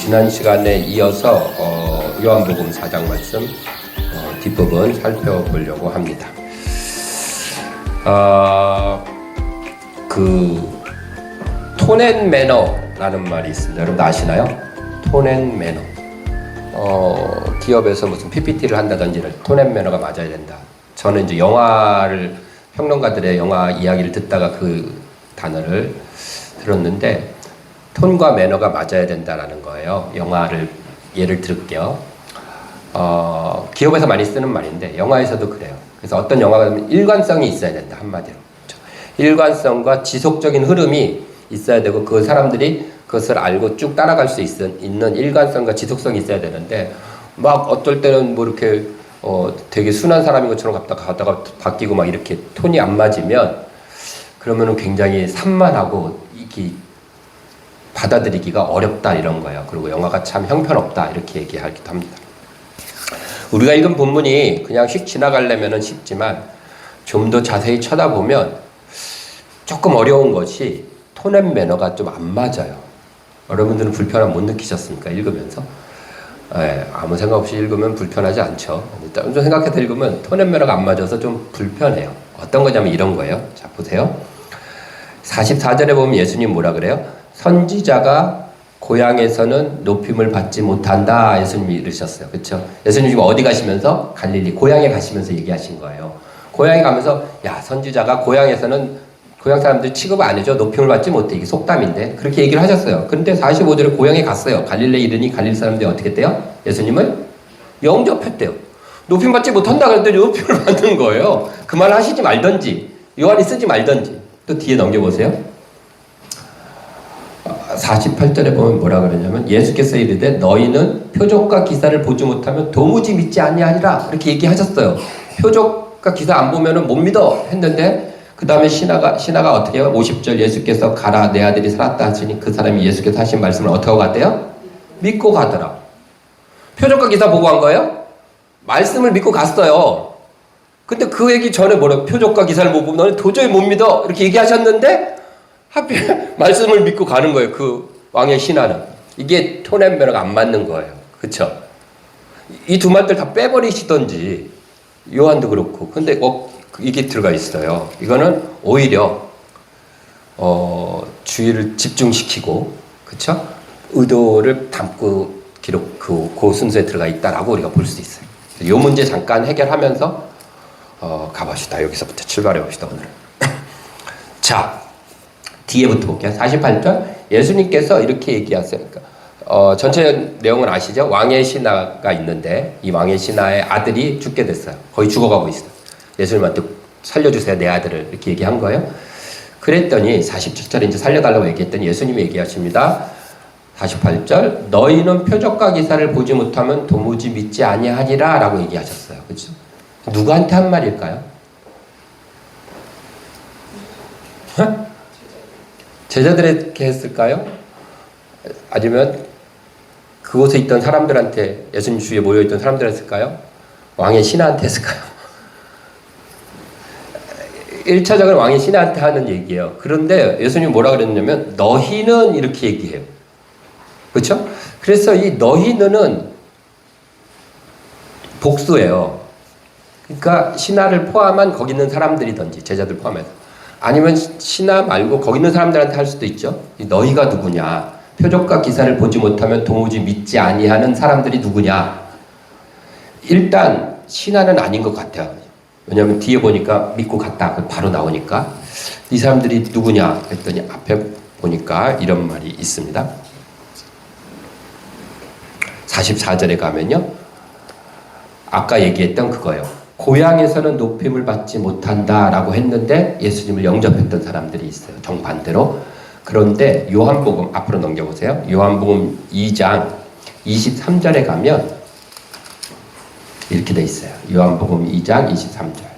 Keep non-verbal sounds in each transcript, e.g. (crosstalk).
지난 시간에 이어서 어, 요한복음 4장 말씀 어, 뒷부분 살펴보려고 합니다. 어, 그 톤앤 매너라는 말이 있습니다. 여러분 아시나요? 톤앤 매너. 어, 기업에서 무슨 PPT를 한다든지 톤앤 매너가 맞아야 된다. 저는 이제 영화를 평론가들의 영화 이야기를 듣다가 그 단어를 들었는데 톤과 매너가 맞아야 된다라는 거예요. 영화를 예를 들게요. 어, 기업에서 많이 쓰는 말인데 영화에서도 그래요. 그래서 어떤 영화가 되면 일관성이 있어야 된다 한마디로. 그렇죠? 일관성과 지속적인 흐름이 있어야 되고 그 사람들이 그것을 알고 쭉 따라갈 수 있, 있는 일관성과 지속성이 있어야 되는데 막 어떨 때는 뭐 이렇게 어, 되게 순한 사람인 것처럼 갔다가 가다가 바뀌고 막 이렇게 톤이 안 맞으면 그러면은 굉장히 산만하고 이게 받아들이기가 어렵다 이런 거예요. 그리고 영화가 참 형편없다 이렇게 얘기하기도 합니다. 우리가 읽은 본문이 그냥 휙 지나가려면 쉽지만 좀 더 자세히 쳐다보면 조금 어려운 것이 톤앤 매너가 좀 안 맞아요. 여러분들은 불편함 못 느끼셨습니까? 읽으면서? 예, 아무 생각 없이 읽으면 불편하지 않죠. 좀 생각해서 읽으면 톤앤 매너가 안 맞아서 좀 불편해요. 어떤 거냐면 이런 거예요. 자, 보세요. 44절에 보면 예수님 뭐라 그래요? 선지자가 고향에서는 높임을 받지 못한다. 예수님이 이르셨어요. 그렇죠? 예수님 지금 어디 가시면서 갈릴리 고향에 가시면서 얘기하신 거예요. 고향에 가면서 야 선지자가 고향에서는 고향 사람들 취급 안 해줘 높임을 받지 못해 이게 속담인데 그렇게 얘기를 하셨어요. 그런데 45절에 고향에 갔어요. 갈릴레 이르니 갈릴 사람들이 어떻게 돼요? 예수님을 영접했대요. 높임 받지 못한다 그랬더니 높임을 (laughs) 받는 거예요. 그 말 하시지 말던지 요한이 쓰지 말던지 또 뒤에 넘겨보세요. 48절에 보면 뭐라 그러냐면 예수께서 이르되 너희는 표적과 기사를 보지 못하면 도무지 믿지 아니하리라 이렇게 얘기하셨어요. 표적과 기사 안 보면은 못 믿어 했는데 그 다음에 신하가 신하가 어떻게 해요? 50절 예수께서 가라 내 아들이 살았다 하시니 그 사람이 예수께서 하신 말씀을 어떻게 갔대요? 믿고 가더라. 표적과 기사 보고 간 거예요? 말씀을 믿고 갔어요. 근데 그 얘기 전에 뭐래? 표적과 기사를 보고 너는 도저히 못 믿어 이렇게 얘기하셨는데 하필 (laughs) 말씀을 믿고 가는 거예요. 그 왕의 신하는. 이게 톤앤매너가 안 맞는 거예요. 그쵸? 이두 말들 다 빼버리시던지, 요한도 그렇고. 근데 어, 이게 들어가 있어요. 이거는 오히려, 어, 주의를 집중시키고, 그쵸? 의도를 담고 기록, 그, 그 순서에 들어가 있다라고 우리가 볼 수 있어요. 이 문제 잠깐 해결하면서, 어, 가봅시다. 여기서부터 출발해 봅시다, 오늘은. (laughs) 자, 뒤에부터 볼게요. 48절. 예수님께서 이렇게 얘기하세요. 그러니까 어, 전체 내용은 아시죠? 왕의 신하가 있는데 이 왕의 신하의 아들이 죽게 됐어요. 거의 죽어가고 있어요. 예수님한테 살려주세요, 내 아들을. 이렇게 얘기한 거예요. 그랬더니 47절에 이제 살려달라고 얘기했더니 예수님이 얘기하십니다. 48절 너희는 표적과 기사를 보지 못하면 도무지 믿지 아니하리라 라고 얘기하셨어요. 그렇죠? 누구한테 한 말일까요? 제자들에게 했을까요? 아니면 그곳에 있던 사람들한테 예수님 주위에 모여 있던 사람들한테 했을까요? 왕의 신하한테 했을까요? (laughs) 1차적으로 왕의 신하한테 하는 얘기예요. 그런데 예수님 뭐라 그랬냐면 너희는 이렇게 얘기해요. 그렇죠? 그래서 이 너희는은 복수예요. 그러니까 신하를 포함한 거기 있는 사람들이든지 제자들 포함해서 아니면 신하 말고 거기 있는 사람들한테 할 수도 있죠. 너희가 누구냐? 표적과 기사를 보지 못하면 도무지 믿지 아니하는 사람들이 누구냐? 일단 신하는 아닌 것 같아요. 왜냐하면 뒤에 보니까 믿고 갔다 바로 나오니까 이 사람들이 누구냐 했더니 앞에 보니까 이런 말이 있습니다. 44절에 가면요. 아까 얘기했던 그거예요. 고향에서는 높임을 받지 못한다라고 했는데 예수님을 영접했던 사람들이 있어요. 정반대로. 그런데 요한복음 앞으로 넘겨보세요. 요한복음 2장 23절에 가면 이렇게 돼 있어요. 요한복음 2장 23절.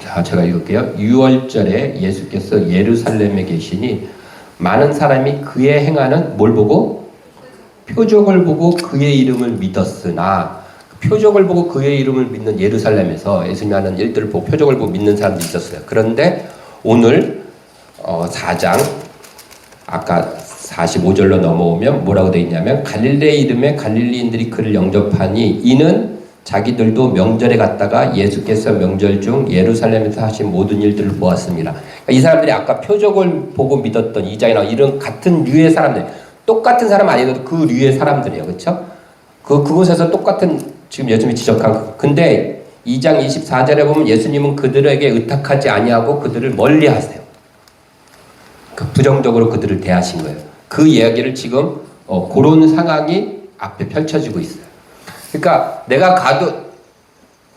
자, 제가 읽을게요. 6월절에 예수께서 예루살렘에 계시니 많은 사람이 그의 행하는 뭘 보고 표적을 보고 그의 이름을 믿었으나 표적을 보고 그의 이름을 믿는 예루살렘에서 예수님이 하는 일들을 보고 표적을 보고 믿는 사람도 있었어요. 그런데 오늘 어, 4장 아까 45절로 넘어오면 뭐라고 되어 있냐면 갈릴레 이름의 갈릴리인들이 그를 영접하니 이는 자기들도 명절에 갔다가 예수께서 명절 중 예루살렘에서 하신 모든 일들을 보았습니다. 그러니까 이 사람들이 아까 표적을 보고 믿었던 이장이나 이런 같은 류의 사람들, 똑같은 사람 아니어도 그 류의 사람들이에요. 그렇죠? 그 그곳에서 똑같은 지금 예수님이 지적한 거. 근데 2장 24절에 보면 예수님은 그들에게 의탁하지 아니하고 그들을 멀리 하세요. 그 부정적으로 그들을 대하신 거예요. 그 이야기를 지금 어, 그런 상황이 앞에 펼쳐지고 있어요. 그러니까 내가 가도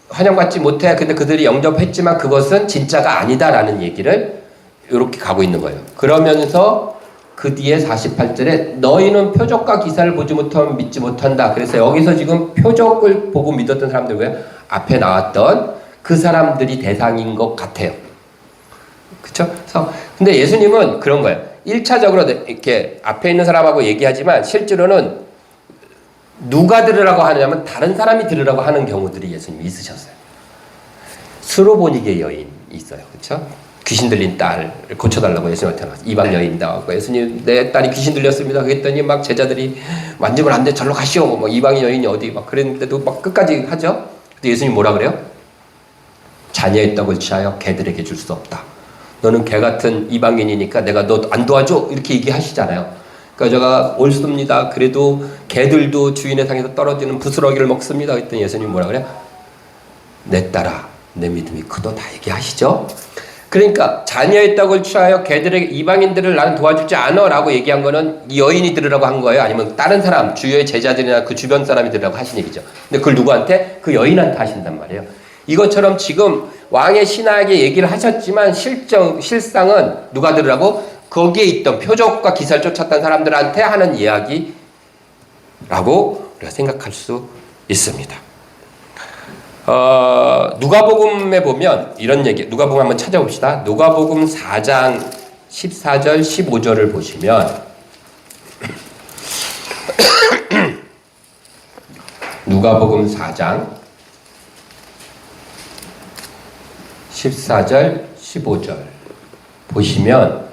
환영받지 못해. 근데 그들이 영접했지만 그것은 진짜가 아니다라는 얘기를 이렇게 가고 있는 거예요. 그러면서 그 뒤에 48절에 너희는 표적과 기사를 보지 못하면 믿지 못한다. 그래서 여기서 지금 표적을 보고 믿었던 사람들 왜 앞에 나왔던 그 사람들이 대상인 것 같아요. 그렇죠? 근데 예수님은 그런 거예요. 1차적으로 이렇게 앞에 있는 사람하고 얘기하지만 실제로는 누가 들으라고 하냐면 다른 사람이 들으라고 하는 경우들이 예수님이 있으셨어요. 수로보니게 여인이 있어요. 그렇죠? 귀신 들린 딸을 고쳐달라고 예수님한테 나왔어요. 이방 여인 나왔고 예수님 내 딸이 귀신 들렸습니다. 그랬더니 막 제자들이 만지면 안 돼. 절로 가시오. 뭐 이방 여인이 어디 막 그랬는데도 막 끝까지 하죠. 근데 예수님 뭐라 그래요? 자녀의 떡을 취하여 개들에게 줄 수 없다. 너는 개 같은 이방인이니까 내가 너 안 도와줘 이렇게 얘기하시잖아요. 그러니까 제가 옳습니다. 그래도 개들도 주인의 상에서 떨어지는 부스러기를 먹습니다. 그랬더니 예수님 뭐라 그래요? 내 딸아, 내 믿음이 크도 다 얘기하시죠. 그러니까 자녀의 떡을 취하여 개들에게 이방인들을 나는 도와주지 않아라고 얘기한 거는 이 여인이 들으라고 한 거예요. 아니면 다른 사람, 주요의 제자들이나 그 주변 사람이 들으라고 하신 얘기죠. 근데 그걸 누구한테? 그 여인한테 하신단 말이에요. 이것처럼 지금 왕의 신하에게 얘기를 하셨지만 실정 실상은 누가 들으라고 거기에 있던 표적과 기사를 쫓았던 사람들한테 하는 이야기라고 우리가 생각할 수 있습니다. 어, 누가복음에 보면 이런 얘기 누가복음 한번 찾아봅시다. 누가복음 4장 14절 15절을 보시면 (coughs) 누가복음 4장 14절 15절 보시면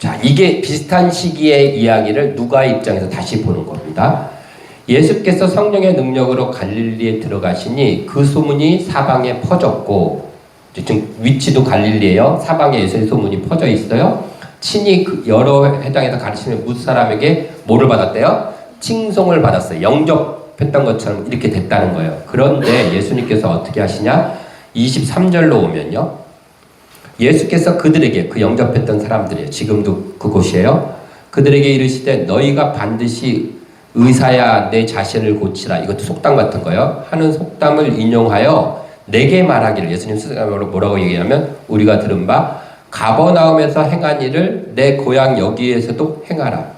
자, 이게 비슷한 시기의 이야기를 누가 입장에서 다시 보는 겁니다. 예수께서 성령의 능력으로 갈릴리에 들어가시니 그 소문이 사방에 퍼졌고 지금 위치도 갈릴리에요. 사방에 예수의 소문이 퍼져 있어요. 친히 그 여러 해당에서 가르치는 무 사람에게 뭐를 받았대요? 칭송을 받았어요. 영접했던 것처럼 이렇게 됐다는 거예요. 그런데 예수님께서 어떻게 하시냐? 23절로 오면요. 예수께서 그들에게 그 영접했던 사람들이에요. 지금도 그곳이에요. 그들에게 이르시되 너희가 반드시 의사야 내 자신을 고치라. 이것도 속담 같은 거요. 하는 속담을 인용하여 내게 말하기를 예수님 스스로 뭐라고 얘기하면 우리가 들은 바 가버나움에서 행한 일을 내 고향 여기에서도 행하라.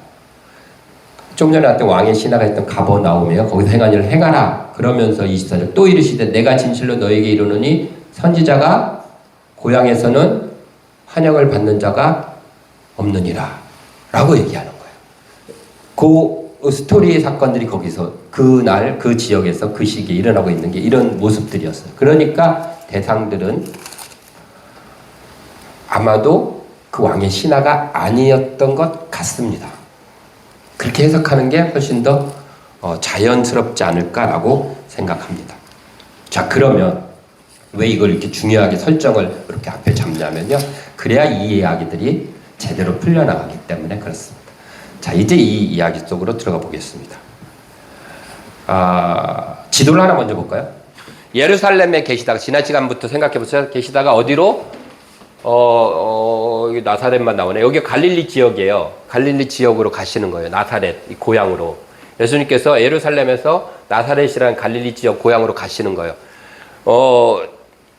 좀 전에 왔던 왕의 신하가 했던 가버나움이에요. 거기서 행한 일을 행하라. 그러면서 24절 또 이르시되 내가 진실로 너에게 이르노니 선지자가 고향에서는 환영을 받는 자가 없느니라. 라고 얘기하는 거예요. 그 스토리의 사건들이 거기서 그날 그 지역에서 그 시기에 일어나고 있는 게 이런 모습들이었어요. 그러니까 대상들은 아마도 그 왕의 신하가 아니었던 것 같습니다. 그렇게 해석하는 게 훨씬 더 어, 자연스럽지 않을까라고 생각합니다. 자, 그러면 왜 이걸 이렇게 중요하게 설정을 이렇게 앞에 잡냐면요. 그래야 이 이야기들이 제대로 풀려나가기 때문에 그렇습니다. 자, 이제 이 이야기 속으로 들어가 보겠습니다. 아, 지도를 하나 먼저 볼까요? 예루살렘에 계시다가, 지난 시간부터 생각해 보세요. 계시다가 어디로? 어, 어, 나사렛만 나오네. 여기 갈릴리 지역이에요. 갈릴리 지역으로 가시는 거예요. 나사렛, 이 고향으로. 예수님께서 예루살렘에서 나사렛이라는 갈릴리 지역 고향으로 가시는 거예요. 어,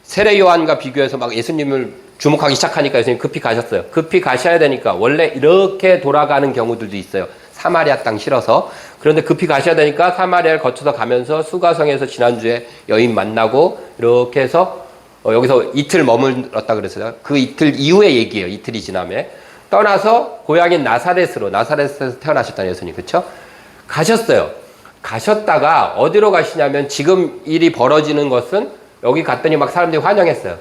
세례 요한과 비교해서 막 예수님을 주목하기 시작하니까 예수님 급히 가셨어요. 급히 가셔야 되니까 원래 이렇게 돌아가는 경우들도 있어요. 사마리아 땅 실어서. 그런데 급히 가셔야 되니까 사마리아를 거쳐서 가면서 수가성에서 지난주에 여인 만나고 이렇게 해서 어, 여기서 이틀 머물렀다 그랬어요. 그 이틀 이후의 얘기예요. 이틀이 지남에. 떠나서 고향인 나사렛으로 나사렛에서 태어나셨다는 예수님. 그렇죠? 가셨어요. 가셨다가 어디로 가시냐면 지금 일이 벌어지는 것은 여기 갔더니 막 사람들이 환영했어요.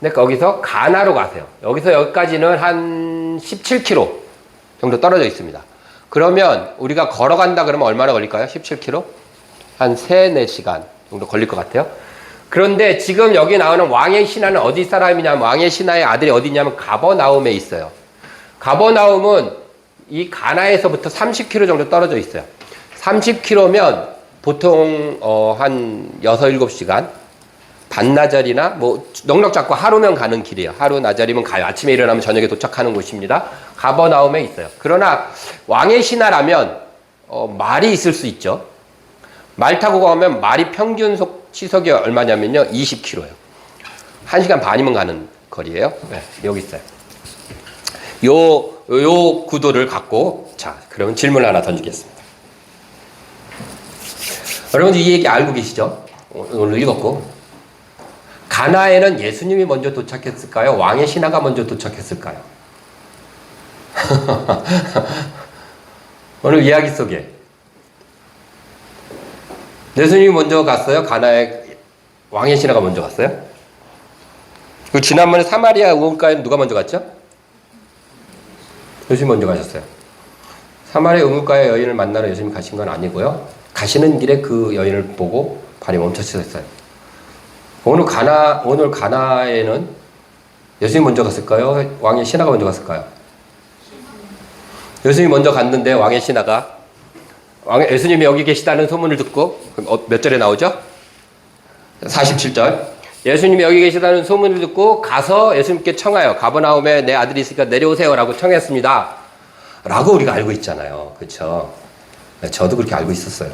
근데 거기서 가나로 가세요. 여기서 여기까지는 한 17km 정도 떨어져 있습니다. 그러면 우리가 걸어간다 그러면 얼마나 걸릴까요? 17km? 한 3, 4시간 정도 걸릴 것 같아요. 그런데 지금 여기 나오는 왕의 신하는 어디 사람이냐면 왕의 신하의 아들이 어디냐면 가버나움에 있어요. 가버나움은 이 가나에서부터 30km 정도 떨어져 있어요. 30km면 보통 어, 한 6, 7시간 반나절이나 뭐 넉넉 잡고 하루면 가는 길이에요. 하루 나절이면 가요. 아침에 일어나면 저녁에 도착하는 곳입니다. 가버나움에 있어요. 그러나 왕의 신하라면 어, 말이 있을 수 있죠. 말 타고 가면 말이 평균 속 시속이 얼마냐면요. 20km예요. 1시간 반이면 가는 거리예요. 네, 여기 있어요. 요, 요 구도를 갖고 자, 그러면 질문 하나 던지겠습니다. 여러분 이 얘기 알고 계시죠? 오늘 읽었고 가나에는 예수님이 먼저 도착했을까요? 왕의 신하가 먼저 도착했을까요? (laughs) 오늘 이야기 속에 예수님이 먼저 갔어요? 가나에 왕의 신하가 먼저 갔어요? 그 지난번에 사마리아 우물가에 누가 먼저 갔죠? 예수님 먼저 가셨어요. 사마리아 우물가에 여인을 만나러 예수님 가신 건 아니고요. 가시는 길에 그 여인을 보고 발이 멈춰섰어요. 오늘 가나 오늘 가나에는 예수님 먼저 갔을까요? 왕의 신하가 먼저 갔을까요? 예수님이 먼저 갔는데 왕의 신하가 왕 예수님이 여기 계시다는 소문을 듣고 어, 몇 절에 나오죠? 47절. 예수님이 여기 계시다는 소문을 듣고 가서 예수님께 청하여 가버나움에 내 아들이 있으니까 내려오세요라고 청했습니다. 라고 우리가 알고 있잖아요. 그렇죠? 저도 그렇게 알고 있었어요.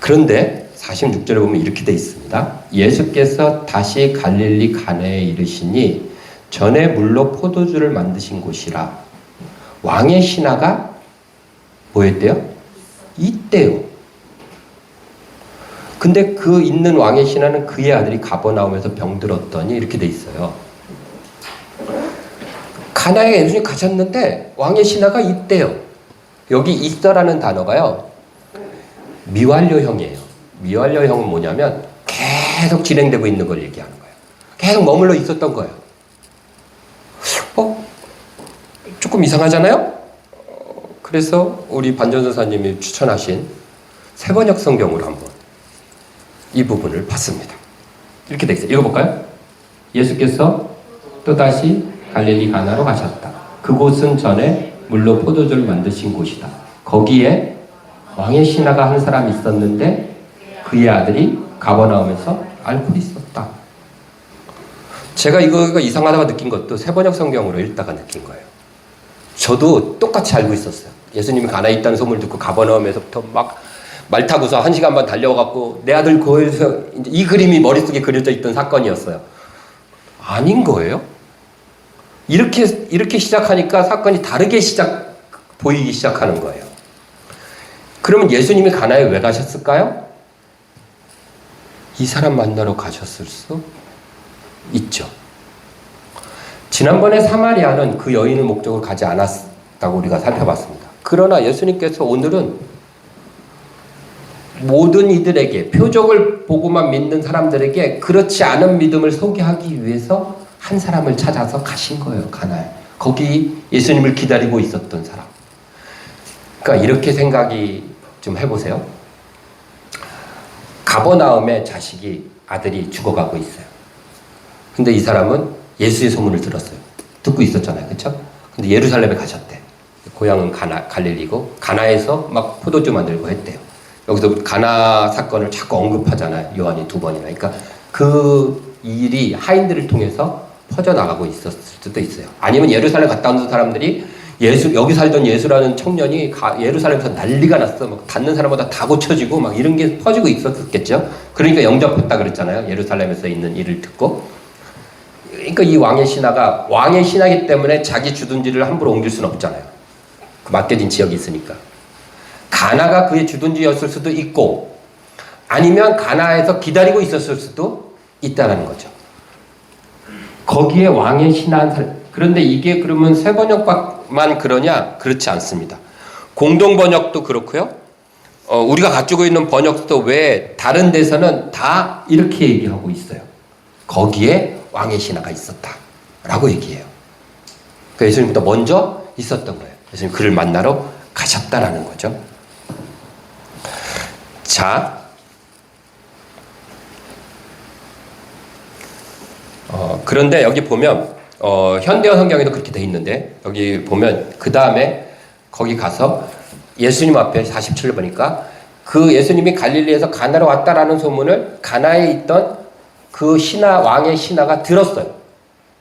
그런데 46절에 보면 이렇게 돼 있습니다. 예수께서 다시 갈릴리 가네에 이르시니 전에 물로 포도주를 만드신 곳이라 왕의 신하가 뭐였대요? 있대요. 근데 그 있는 왕의 신하는 그의 아들이 가버나움에서 병들었더니 이렇게 돼 있어요. 가나에 예수님 가셨는데 왕의 신하가 있대요. 여기 있어라는 단어가요. 미완료형이에요. 미완료형은 뭐냐면 계속 진행되고 있는 걸 얘기하는 거예요. 계속 머물러 있었던 거예요. 어? 조금 이상하잖아요? 어, 그래서 우리 반전도사님이 추천하신 세번역 성경으로 한번 이 부분을 봤습니다. 이렇게 돼 있어요. 읽어볼까요? 예수께서 또다시 갈릴리 가나로 가셨다. 그곳은 전에 물로 포도주를 만드신 곳이다. 거기에 왕의 신하가 한 사람 있었는데 그의 아들이 가버나움에서 앓고 있었다. 제가 이거 이상하다고 느낀 것도 세번역 성경으로 읽다가 느낀 거예요. 저도 똑같이 알고 있었어요. 예수님이 가나에 있다는 소문을 듣고 가버나움에서부터 막 말 타고서 한 시간 반 달려가고 내 아들 거기서 이 그림이 머릿속에 그려져 있던 사건이었어요. 아닌 거예요? 이렇게 이렇게 시작하니까 사건이 다르게 시작 보이기 시작하는 거예요. 그러면 예수님이 가나에 왜 가셨을까요? 이 사람 만나러 가셨을 수 있죠. 지난번에 사마리아는 그 여인을 목적으로 가지 않았다고 우리가 살펴봤습니다. 그러나 예수님께서 오늘은 모든 이들에게 표적을 보고만 믿는 사람들에게 그렇지 않은 믿음을 소개하기 위해서 한 사람을 찾아서 가신 거예요, 가나에. 거기 예수님을 기다리고 있었던 사람. 그러니까 이렇게 생각이 좀 해보세요. 가버나움에 자식이 아들이 죽어가고 있어요. 근데 이 사람은 예수의 소문을 들었어요. 듣고 있었잖아요, 그렇죠? 근데 예루살렘에 가셨대. 고향은 가나 갈릴리고 가나에서 막 포도주 만들고 했대요. 여기서 가나 사건을 자꾸 언급하잖아요. 요한이 두 번이나. 그러니까 그 일이 하인들을 통해서 퍼져나가고 있었을 수도 있어요. 아니면 예루살렘 갔다 온 사람들이 예수, 여기 살던 예수라는 청년이 가, 예루살렘에서 난리가 났어. 막 닿는 사람보다 다 고쳐지고 막 이런 게 퍼지고 있었겠죠. 그러니까 영접했다 그랬잖아요. 예루살렘에서 있는 일을 듣고. 그러니까 이 왕의 신하가 왕의 신하기 때문에 자기 주둔지를 함부로 옮길 수는 없잖아요. 그 맡겨진 지역이 있으니까. 가나가 그의 주둔지였을 수도 있고 아니면 가나에서 기다리고 있었을 수도 있다는 거죠. 거기에 왕의 살 그런데 이게 그러면 세 번역만 그러냐? 그렇지 않습니다. 공동 번역도 그렇고요. 어, 우리가 가지고 있는 번역도 왜 다른 데서는 다 이렇게 얘기하고 있어요. 거기에 왕의 신하가 있었다. 라고 얘기해요. 그 예수님보다 먼저 있었던 거예요. 예수님 그를 만나러 가셨다라는 거죠. 자, 어, 그런데 여기 보면 어, 현대어 성경에도 그렇게 돼 있는데 여기 보면 그 다음에 거기 가서 예수님 앞에 47절 보니까 그 예수님이 갈릴리에서 가나로 왔다라는 소문을 가나에 있던 그 신하 왕의 신하가 들었어요.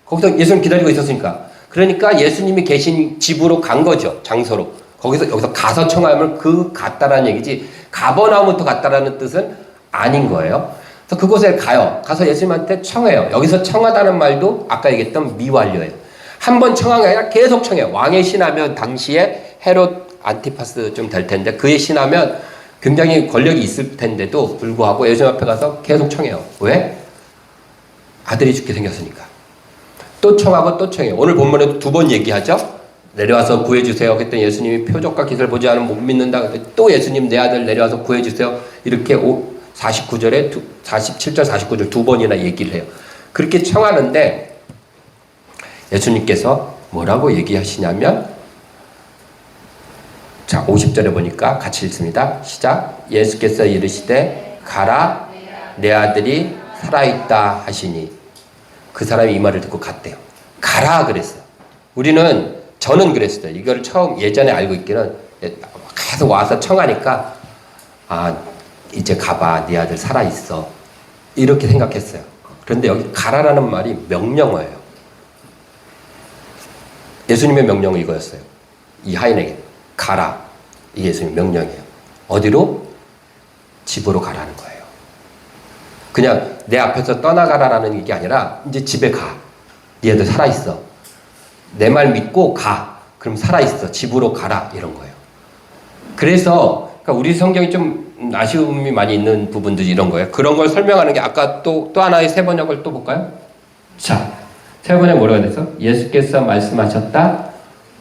거기서 예수님 기다리고 있었으니까. 그러니까 예수님이 계신 집으로 간 거죠. 장소로. 거기서 여기서 가서 청하면 그 갔다라는 얘기지. 가버나움부터 갔다라는 뜻은 아닌 거예요. 그래서 그곳에 가요. 가서 예수님한테 청해요. 여기서 청하다는 말도 아까 얘기했던 미완료예요. 한 번 청한 게 아니라 계속 청해요. 왕의 신하면 당시에 헤롯 안티파스 좀 될 텐데 그의 신하면 굉장히 권력이 있을 텐데도 불구하고 예수님 앞에 가서 계속 청해요. 왜? 아들이 죽게 생겼으니까. 또 청하고 또 청해요. 오늘 본문에도 두 번 얘기하죠. 내려와서 구해주세요. 그랬더니 예수님이 표적과 기사를 보지 않으면 못 믿는다. 그랬더니 또 예수님 내 아들 내려와서 구해주세요. 이렇게 49절에 47절 49절 두 번이나 얘기를 해요. 그렇게 청하는데 예수님께서 뭐라고 얘기하시냐면 자 50절에 보니까 같이 읽습니다. 시작 예수께서 이르시되 가라 내 아들이 살아있다 하시니 그 사람이 이 말을 듣고 갔대요. 가라 그랬어요. 우리는 저는 그랬어요. 이걸 처음 예전에 알고 있기는 계속 와서 청하니까 아 이제 가봐 네 아들 살아 있어 이렇게 생각했어요. 그런데 여기 가라라는 말이 명령어예요. 예수님의 명령은 이거였어요. 이 하인에게 가라 이게 예수님 명령이에요. 어디로 집으로 가라는 거예요. 그냥 내 앞에서 떠나가라라는 게 아니라 이제 집에 가. 네 애들 살아 있어. 내 말 믿고 가. 그럼 살아 있어. 집으로 가라 이런 거예요. 그래서 그러니까 우리 성경이 좀 아쉬움이 많이 있는 부분들이 이런 거예요. 그런 걸 설명하는 게 아까 또 또 하나의 세 번역을 또 볼까요? 자, 세 번역 뭐라고 돼서 예수께서 말씀하셨다.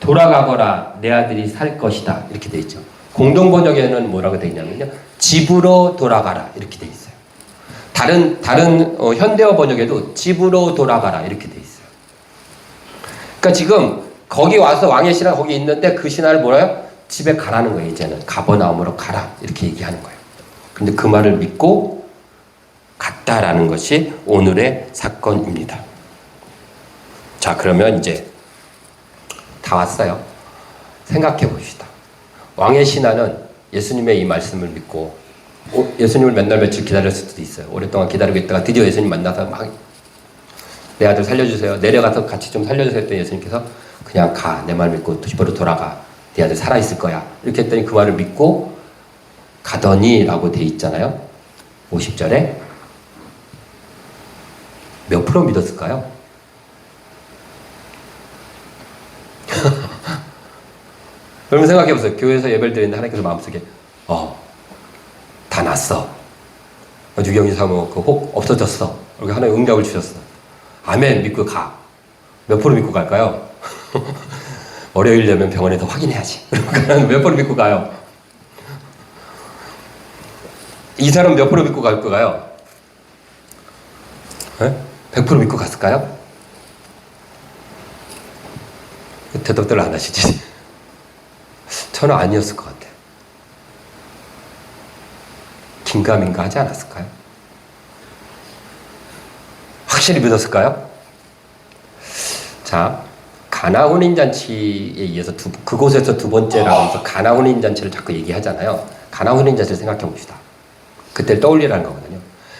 돌아가거라 내 아들이 살 것이다 이렇게 돼 있죠. 공동 번역에는 뭐라고 돼 있냐면요. 집으로 돌아가라 이렇게 돼 있어요. 다른 다른 어, 현대어 번역에도 집으로 돌아가라 이렇게 돼 있어요. 그러니까 지금 거기 와서 왕의 신하 거기 있는데 그 신하를 뭐라요? 집에 가라는 거예요. 이제는 가버나움으로 가라 이렇게 얘기하는 거예요. 근데 그 말을 믿고 갔다라는 것이 오늘의 사건입니다. 자 그러면 이제 다 왔어요. 생각해 봅시다. 왕의 신하는 예수님의 이 말씀을 믿고 오- 예수님을 몇날 며칠 기다렸을 수도 있어요. 오랫동안 기다리고 있다가 드디어 예수님 만나서 막 내 아들 살려주세요. 내려가서 같이 좀 살려주세요. 했더니 예수님께서 그냥 가. 내 말 믿고 집으로 돌아가. 네 아들 살아있을 거야. 이렇게 했더니 그 말을 믿고 가더니 라고 돼 있잖아요. 50절에. 몇 프로 믿었을까요? (laughs) 여러분 생각해 보세요. 교회에서 예배를 드리는데 하나님께서 마음속에 어, 다 났어. 유경이 사모 그혹 없어졌어. 이렇게 하나님 응답을 주셨어. 아멘 믿고 가. 몇 프로 믿고 갈까요? (laughs) 월요일 되면 병원에서 확인해야지. 그러니까 (laughs) 몇 프로 믿고 가요? 이 사람 몇 프로 믿고 갈 거가요? 네? 100% 믿고 갔을까요? 대답들 안 하시지? (laughs) 저는 아니었을 것 같아요. 긴가민가 하지 않았을까요? 확실히 믿었을까요? 자, 가나 혼인 잔치에 의해서 두, 그곳에서 두 번째라고 해서 가나 혼인 잔치를 자꾸 얘기하잖아요. 가나 혼인 잔치를 생각해 봅시다. 그때를 떠올리라는 거거든요.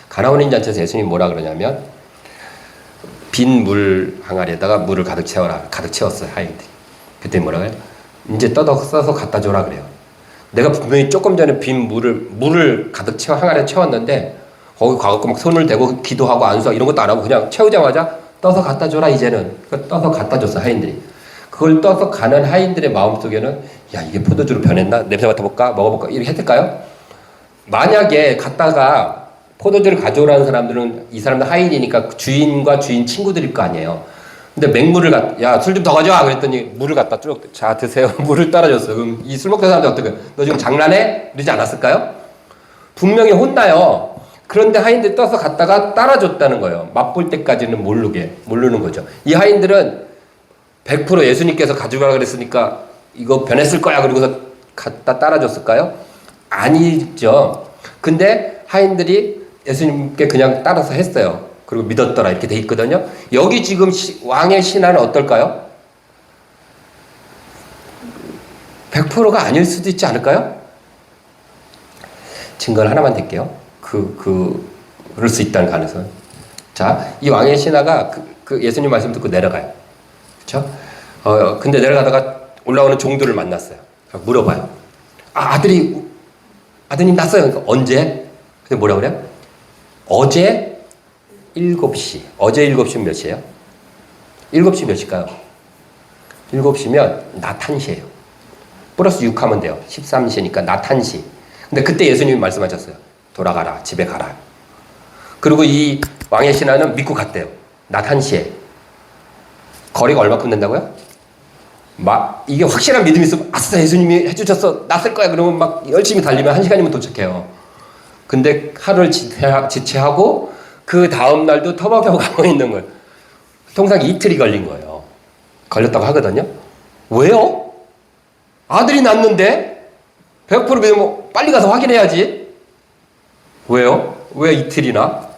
가나 혼인 잔치에서 예수님이 뭐라 그러냐면 빈 물 항아리에다가 물을 가득 채워라. 가득 채웠어요, 하인들이. 그때 뭐라 그래요? 이제 떠서 써서 갖다 줘라 그래요. 내가 분명히 조금 전에 빈 물을 물을 가득 채워 항아리에 채웠는데 거기 가갖고 막 손을 대고 기도하고 안수하고 이런 것도 안 하고 그냥 채우자마자 떠서 갖다 줘라 이제는 그 떠서 갖다 줬어 하인들이 그걸 떠서 가는 하인들의 마음 속에는 야 이게 포도주로 변했나 냄새 맡아볼까 먹어볼까 이렇게 했을까요? 만약에 갔다가 포도주를 가져오라는 사람들은 이 사람들 하인이니까 주인과 주인 친구들일 거 아니에요. 근데 맹물을 갖, 야, 술 좀 더 가져와! 그랬더니 물을 갖다 쭉, 자, 드세요. (laughs) 물을 따라줬어. 그럼 이 술 먹던 사람들 어떻게, 너 지금 장난해? 이러지 않았을까요? 분명히 혼나요. 그런데 하인들 떠서 갔다가 따라줬다는 거예요. 맛볼 때까지는 모르게, 모르는 거죠. 이 하인들은 100% 예수님께서 가져가라 그랬으니까 이거 변했을 거야 그러고서 갖다 따라줬을까요? 아니죠. 근데 하인들이 예수님께 그냥 따라서 했어요. 그리고 믿었더라 이렇게 돼 있거든요. 여기 지금 시- 왕의 신하는 어떨까요? 100%가 아닐 수도 있지 않을까요? 증거를 하나만 댈게요. 그, 그, 그럴 수 있다는 가능성. 자, 이 왕의 신하가 그, 그 예수님 말씀 듣고 내려가요. 그쵸? 어, 근데 내려가다가 올라오는 종들을 만났어요. 물어봐요. 아, 아들이, 아드님 났어요. 그러니까 언제? 근데 뭐라 그래요? 어제 7시. 어제 7시면 몇 시예요? 7시 몇 시일까요? 7시면 낮 1시예요. 플러스 6 하면 돼요. 13시니까 낮 1시. 근데 그때 예수님이 말씀하셨어요. 돌아가라. 집에 가라. 그리고 이 왕의 신하는 믿고 갔대요. 낮 1시에. 거리가 얼마큼 된다고요? 막 이게 확실한 믿음이 있으면 아싸 예수님이 해주셨어 났을 거야 그러면 막 열심히 달리면 한 시간이면 도착해요. 근데 하루를 지체, 지체하고 그 다음 날도 터벅터벅 가고 있는 거예요. 통상 이틀이 걸린 거예요. 걸렸다고 하거든요. 왜요? 아들이 낳는데 100% 믿으면 빨리 가서 확인해야지. 왜요? 왜 이틀이나?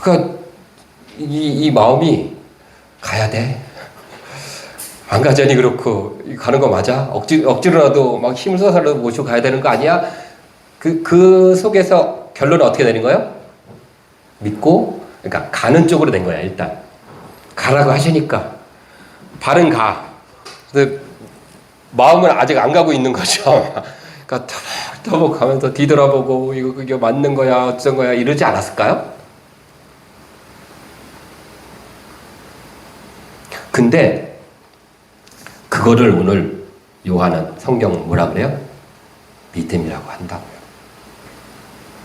그러니까 이, 이 마음이 가야 돼. 안 가자니 그렇고 가는 거 맞아? 억지 억지로라도 막 힘을 써서라도 모시고 가야 되는 거 아니야? 그 그 속에서 결론은 어떻게 되는 거예요? 믿고 그러니까 가는 쪽으로 된 거야 일단 가라고 하시니까 발은 가. 근데 마음은 아직 안 가고 있는 거죠. 그러니까 터벅터벅 가면서 뒤돌아보고 이거 그게 맞는 거야 어쩐 거야 이러지 않았을까요? 근데 그거를 오늘 요한은 성경 뭐라 그래요? 믿음이라고 한다고요.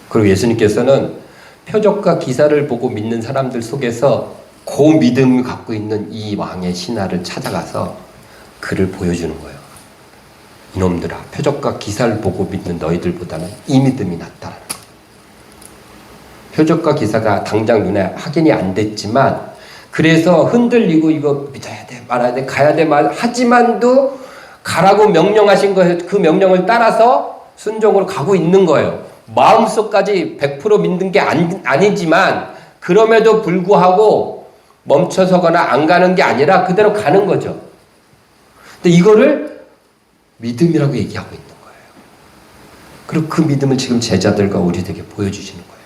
그리고 예수님께서는 표적과 기사를 보고 믿는 사람들 속에서 그 믿음을 갖고 있는 이 왕의 신하를 찾아가서 그를 보여주는 거예요. 이놈들아, 표적과 기사를 보고 믿는 너희들보다는 이 믿음이 낫다라는 거예요. 표적과 기사가 당장 눈에 확인이 안 됐지만 그래서 흔들리고 이거 믿어야 돼 말아야 돼 가야 돼 말 하지만도 가라고 명령하신 거예요. 그 명령을 따라서 순종으로 가고 있는 거예요. 마음속까지 100% 믿는 게 아니, 아니지만 그럼에도 불구하고 멈춰서거나 안 가는 게 아니라 그대로 가는 거죠. 근데 이거를 믿음이라고 얘기하고 있는 거예요. 그리고 그 믿음을 지금 제자들과 우리들에게 보여주시는 거예요.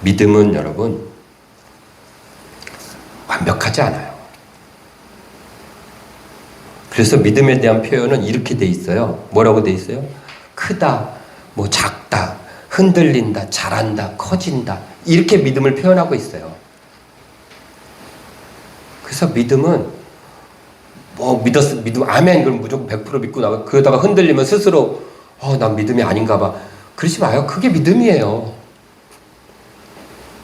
믿음은 여러분 완벽하지 않아요. 그래서 믿음에 대한 표현은 이렇게 돼 있어요. 뭐라고 돼 있어요? 크다, 뭐 작다, 흔들린다, 잘한다, 커진다. 이렇게 믿음을 표현하고 있어요. 그래서 믿음은 뭐 믿었 믿음 아멘 그럼 무조건 100% 믿고 나가 그러다가 흔들리면 스스로 어 난 믿음이 아닌가 봐. 그러지 마요. 그게 믿음이에요.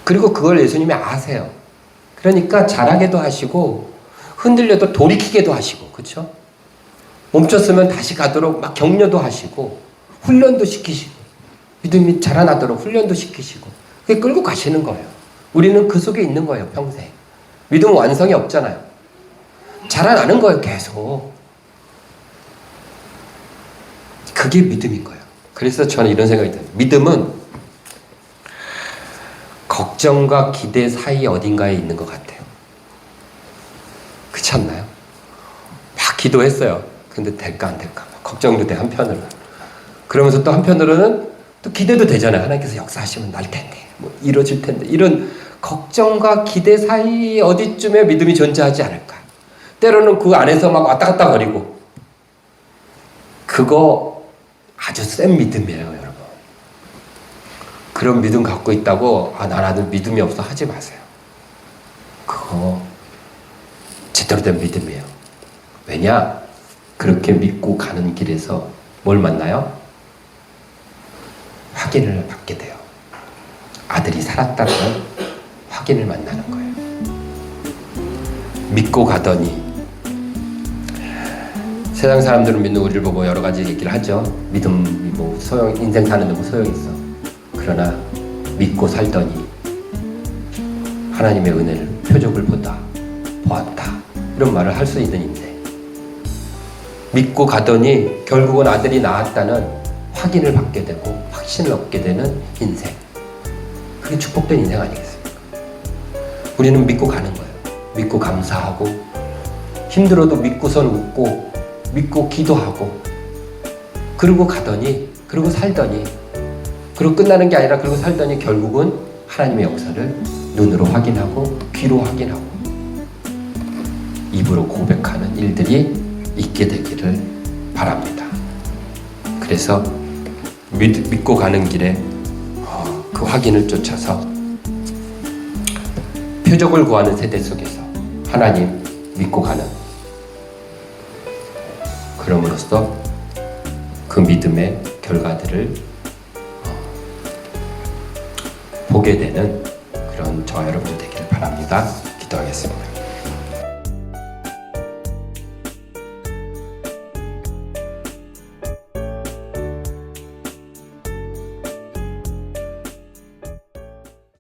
그리고 그걸 예수님이 아세요. 그러니까 잘하게도 하시고 흔들려도 돌이키게도 하시고 그렇죠? 멈췄으면 다시 가도록 막 격려도 하시고 훈련도 시키시고 믿음이 자라나도록 훈련도 시키시고 그게 끌고 가시는 거예요. 우리는 그 속에 있는 거예요 평생. 믿음은 완성이 없잖아요. 자라나는 거예요 계속. 그게 믿음인 거예요. 그래서 저는 이런 생각이 들어요. 믿음은 걱정과 기대 사이 어딘가에 있는 것 같아요. 그렇지 않나요? 막 기도했어요. 근데 될까 안 될까? 걱정도 돼 한편으로. 그러면서 또 한편으로는 또 기대도 되잖아요. 하나님께서 역사하시면 날 텐데, 뭐 이루어질 텐데 이런 걱정과 기대 사이 어디쯤에 믿음이 존재하지 않을까? 때로는 그 안에서 막 왔다 갔다 거리고 그거 아주 센 믿음이에요, 여러분. 그런 믿음 갖고 있다고 아 나는 믿음이 없어 하지 마세요. 그거 제대로 된 믿음이에요. 왜냐? 그렇게 믿고 가는 길에서 뭘 만나요? 확인을 받게 돼요. 아들이 살았다는 확인을 만나는 거예요. 믿고 가더니 세상 사람들은 믿는 우리를 보고 여러 가지 얘기를 하죠. 믿음이 뭐 소용 인생 사는데 뭐 소용 있어. 그러나 믿고 살더니 하나님의 은혜를 표적을 보다 보았다. 이런 말을 할 수 있는 인생. 믿고 가더니 결국은 아들이 낳았다는 확인을 받게 되고 확신을 얻게 되는 인생. 그게 축복된 인생 아니겠습니까? 우리는 믿고 가는 거예요. 믿고 감사하고 힘들어도 믿고선 웃고 믿고 기도하고 그러고 가더니 그러고 살더니 그리고 끝나는 게 아니라 그러고 살더니 결국은 하나님의 역사를 눈으로 확인하고 귀로 확인하고 입으로 고백하는 일들이 있게 되기를 바랍니다. 그래서 믿, 믿고 가는 길에 어, 그 확인을 쫓아서 표적을 구하는 세대 속에서 하나님 믿고 가는 그럼으로써 그 믿음의 결과들을 어, 보게 되는 그런 저와 여러분 되기를 바랍니다. 기도하겠습니다.